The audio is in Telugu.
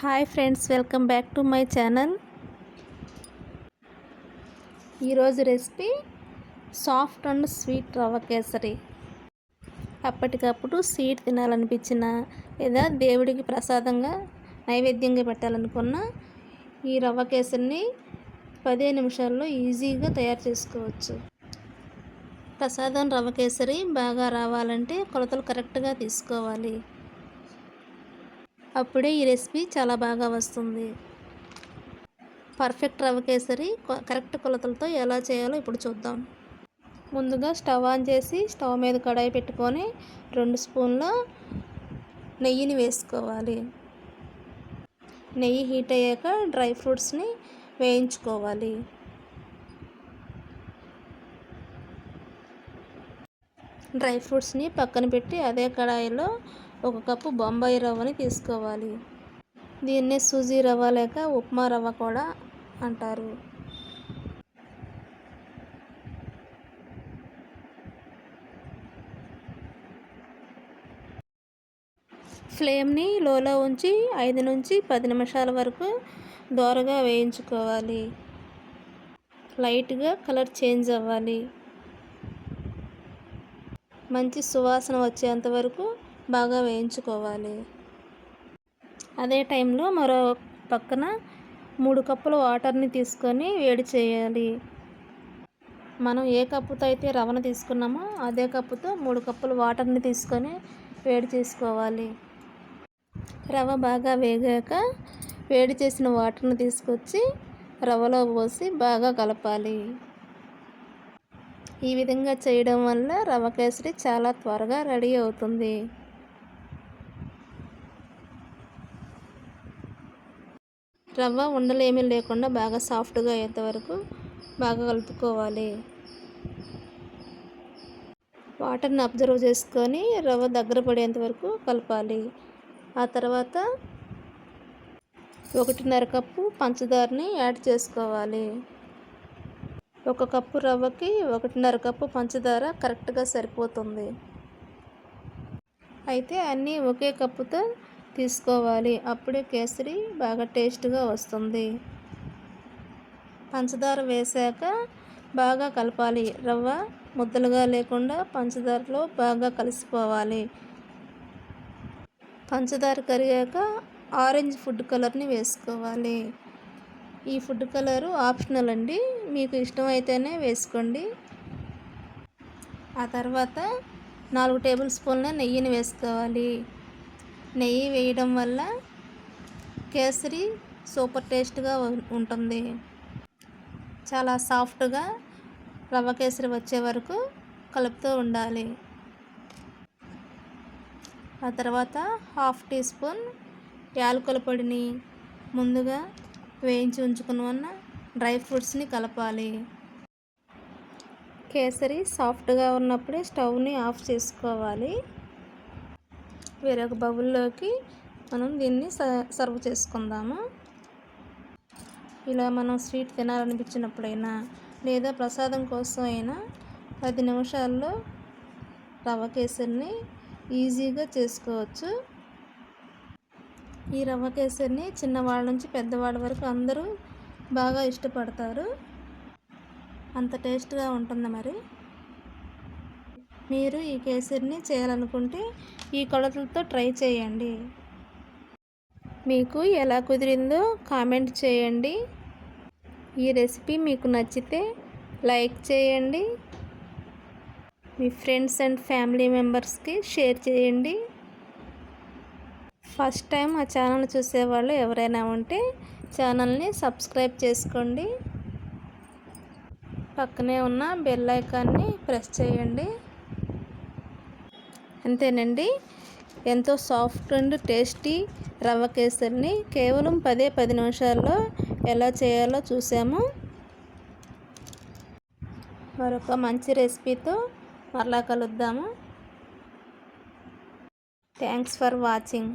Hi friends welcome back to my channel. ఈరోజు recipe soft and sweet rava kesari. అప్పటికప్పుడు స్వీట్ తినాలనిపించిన లేదా దేవుడికి ప్రసాదంగా నైవేద్యంగా పెట్టాలనుకున్న ఈ రవ్వ కేసరిని పదిహేను నిమిషాల్లో ఈజీగా తయారు చేసుకోవచ్చు. ప్రసాదం రవ్వ కేసరి బాగా రావాలంటే కొలతలు కరెక్ట్గా తీసుకోవాలి. అప్పుడే ఈ రెసిపీ చాలా బాగా వస్తుంది. పర్ఫెక్ట్ రవ్వ కేసరి కరెక్ట్ కొలతలతో ఎలా చేయాలో ఇప్పుడు చూద్దాం. ముందుగా స్టవ్ ఆన్ చేసి స్టవ్ మీద కడాయి పెట్టుకొని రెండు స్పూన్ల నెయ్యిని వేసుకోవాలి. నెయ్యి హీట్ అయ్యాక డ్రై ఫ్రూట్స్ని వేయించుకోవాలి. డ్రై ఫ్రూట్స్ని పక్కన పెట్టి అదే కడాయిలో ఒక కప్పు బొంబాయి రవ్వని తీసుకోవాలి. దీన్నే సూజీ రవ్వ లేక ఉప్మా రవ్వ కూడా అంటారు. ఫ్లేమ్ని లోలో ఉంచి ఐదు నుంచి పది నిమిషాల వరకు దోరగా వేయించుకోవాలి. లైట్గా కలర్ చేంజ్ అవ్వాలి. మంచి సువాసన వచ్చేంత వరకు బాగా వేయించుకోవాలి. అదే టైంలో మరో పక్కన మూడు కప్పుల వాటర్ని తీసుకొని వేడి చేయాలి. మనం ఏ కప్పుతో అయితే రవను తీసుకున్నామో అదే కప్పుతో మూడు కప్పుల వాటర్ని తీసుకొని వేడి చేసుకోవాలి. రవ బాగా వేగాక వేడి చేసిన వాటర్ని తీసుకొచ్చి రవలో పోసి బాగా కలపాలి. ఈ విధంగా చేయడం వల్ల రవ కేసరి చాలా త్వరగా రెడీ అవుతుంది. రవ్వ ఉండలు ఏమీ లేకుండా బాగా సాఫ్ట్గా అయ్యేంత వరకు బాగా కలుపుకోవాలి. వాటర్ని అబ్జర్వ్ చేసుకొని రవ్వ దగ్గర పడేంత వరకు కలపాలి. ఆ తర్వాత ఒకటిన్నర కప్పు పంచదారని యాడ్ చేసుకోవాలి. ఒక కప్పు రవ్వకి ఒకటిన్నర కప్పు పంచదార కరెక్ట్గా సరిపోతుంది. అయితే అన్నీ ఒకే కప్పుతో తీసుకోవాలి. అప్పుడే కేసరి బాగా టేస్ట్గా వస్తుంది. పంచదార వేసాక బాగా కలపాలి. రవ్వ ముద్దలుగా లేకుండా పంచదారలో బాగా కలిసిపోవాలి. పంచదార కరిగాక ఆరెంజ్ ఫుడ్ కలర్ని వేసుకోవాలి. ఈ ఫుడ్ కలరు ఆప్షనల్ అండి. మీకు ఇష్టమైతేనే వేసుకోండి. ఆ తర్వాత నాలుగు టేబుల్ స్పూన్ల నెయ్యిని వేసుకోవాలి. నెయ్యి వేయడం వల్ల కేసరి సూపర్ టేస్ట్గా ఉంటుంది. చాలా సాఫ్ట్గా రవ్వ కేసరి వచ్చే వరకు కలుపుతూ ఉండాలి. ఆ తర్వాత హాఫ్ టీ స్పూన్ యాలకుల పొడిని ముందుగా వేయించి ఉంచుకుని ఉన్న డ్రై ఫ్రూట్స్ని కలపాలి. కేసరి సాఫ్ట్గా ఉన్నప్పుడే స్టవ్ని ఆఫ్ చేసుకోవాలి. వేరొక బౌల్లోకి మనం దీన్ని సర్వ్ చేసుకుందాము. ఇలా మనం స్వీట్ తినాలనిపించినప్పుడైనా లేదా ప్రసాదం కోసం అయినా పది నిమిషాల్లో రవ్వ కేసరిని ఈజీగా చేసుకోవచ్చు. ఈ రవ్వ కేసరిని చిన్నవాళ్ళ నుంచి పెద్దవాళ్ళ వరకు అందరూ బాగా ఇష్టపడతారు. అంత టేస్ట్గా ఉంటుంది మరి. మీరు ఈ కేసరిని చేయాలనుకుంటే ఈ కొలతలతో ట్రై చేయండి. మీకు ఎలా కుదిరిందో కామెంట్ చేయండి. ఈ రెసిపీ మీకు నచ్చితే లైక్ చేయండి. మీ ఫ్రెండ్స్ అండ్ ఫ్యామిలీ మెంబర్స్కి షేర్ చేయండి. ఫస్ట్ టైం ఆ ఛానల్ చూసేవాళ్ళు ఎవరైనా ఉంటే ఛానల్ని సబ్స్క్రైబ్ చేసుకోండి. పక్కనే ఉన్న బెల్ ఐకాన్ని ప్రెస్ చేయండి. అంతేనండి. ఎంతో సాఫ్ట్ అండ్ టేస్టీ రవ్వ కేసరిని కేవలం పదే పది నిమిషాల్లో ఎలా చేయాలో చూసాము. మరొక మంచి రెసిపీతో మరలా కలుద్దాము. Thanks for watching.